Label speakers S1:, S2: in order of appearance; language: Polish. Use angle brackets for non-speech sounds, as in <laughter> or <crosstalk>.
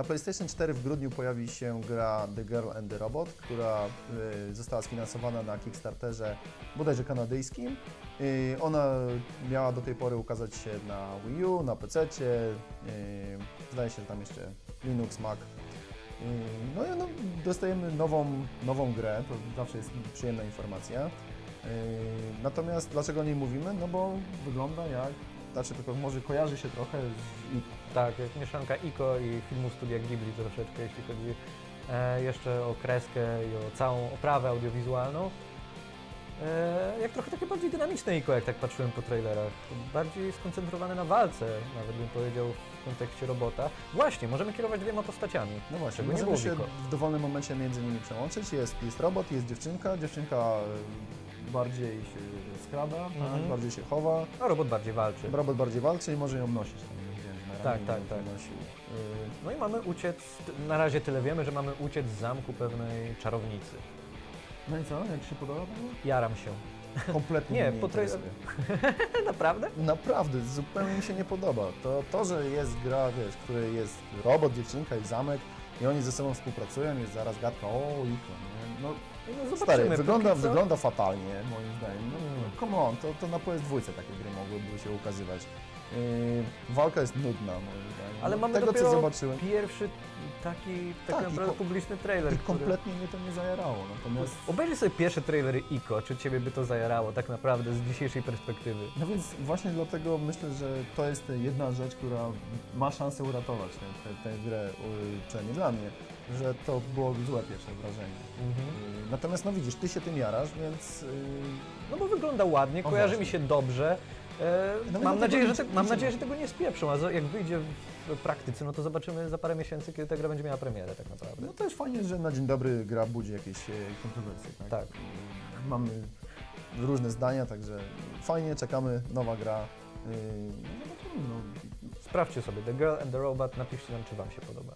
S1: Na PlayStation 4 w grudniu pojawi się gra The Girl and the Robot, która y, została sfinansowana na Kickstarterze bodajże kanadyjskim. Y, ona miała do tej pory ukazać się na Wii U, na PC, y, zdaje się, tam jeszcze Linux, Mac. No i no, dostajemy nową, nową grę, to zawsze jest przyjemna informacja. Natomiast dlaczego o niej mówimy? No bo wygląda jak, znaczy tylko może kojarzy się trochę z i
S2: Tak, jak mieszanka Ico i filmu Studia Ghibli troszeczkę, jeśli chodzi e, jeszcze o kreskę i o całą oprawę audiowizualną. E, jak trochę takie bardziej dynamiczne Ico, jak tak patrzyłem po trailerach. Bardziej skoncentrowane na walce, nawet bym powiedział w kontekście robota. Właśnie, możemy kierować dwiema postaciami.
S1: No właśnie,
S2: Czego nie
S1: możemy
S2: było
S1: się
S2: Wiko.
S1: w dowolnym momencie między nimi przełączyć. Jest, jest robot, jest dziewczynka. Dziewczynka bardziej się skrada, tak?
S2: Mhm.
S1: bardziej się chowa.
S2: A robot bardziej walczy.
S1: Robot bardziej walczy i może ją nosić. Tam, nie wiem, na
S2: Tak,
S1: ramieniu
S2: tak,
S1: ją
S2: tak.
S1: Nosił. Y,
S2: No i mamy uciec, na razie tyle wiemy, że mamy uciec z zamku pewnej czarownicy.
S1: No i co, jak się podoba?
S2: Jaram się.
S1: Kompletnie <laughs>
S2: Nie,
S1: mnie nie
S2: po
S1: interesuje. <laughs>
S2: Naprawdę?
S1: Naprawdę, zupełnie mi się nie podoba. To, to, że jest gra, wiesz, w której jest robot, dziewczynka i zamek i oni ze sobą współpracują, jest zaraz gadka, o, Iko, nie? No,
S2: No
S1: Stary, wygląda,
S2: póki co.
S1: wygląda fatalnie, moim zdaniem. No,
S2: Mm.
S1: come on, to, to na PS2 takie gry mogłyby się ukazywać. Yy, walka jest nudna, moim zdaniem.
S2: Ale mamy
S1: Tego,
S2: dopiero
S1: co zobaczyłem.
S2: pierwszy taki tak,
S1: Tak,
S2: naprawdę publiczny trailer.
S1: I
S2: który-
S1: kompletnie mnie to nie zajarało. Natomiast,
S2: Obejrzyj sobie pierwsze trailery ICO, czy Ciebie by to zajarało tak naprawdę z dzisiejszej perspektywy.
S1: no więc właśnie dlatego myślę, że to jest jedna rzecz, która ma szansę uratować tę, tę, grę, przynajmniej dla mnie, że to było złe pierwsze wrażenie. Yy, Natomiast no widzisz, ty się tym jarasz, więc yy,
S2: No bo wygląda ładnie,
S1: O,
S2: kojarzy
S1: właśnie.
S2: mi się dobrze. E,
S1: No
S2: mam, nadzieję, że te, mam nadzieję,
S1: na
S2: że tego nie spieprzą, a jak wyjdzie w praktyce, no to zobaczymy za parę miesięcy, kiedy ta gra będzie miała premierę tak naprawdę.
S1: No to jest fajnie, że na dzień dobry gra budzi jakieś e, kontrowersje. Tak.
S2: Tak.
S1: Mamy różne zdania, także fajnie, czekamy, nowa gra. Y, No, no.
S2: Sprawdźcie sobie The Girl and the Robot, napiszcie nam, czy Wam się podoba.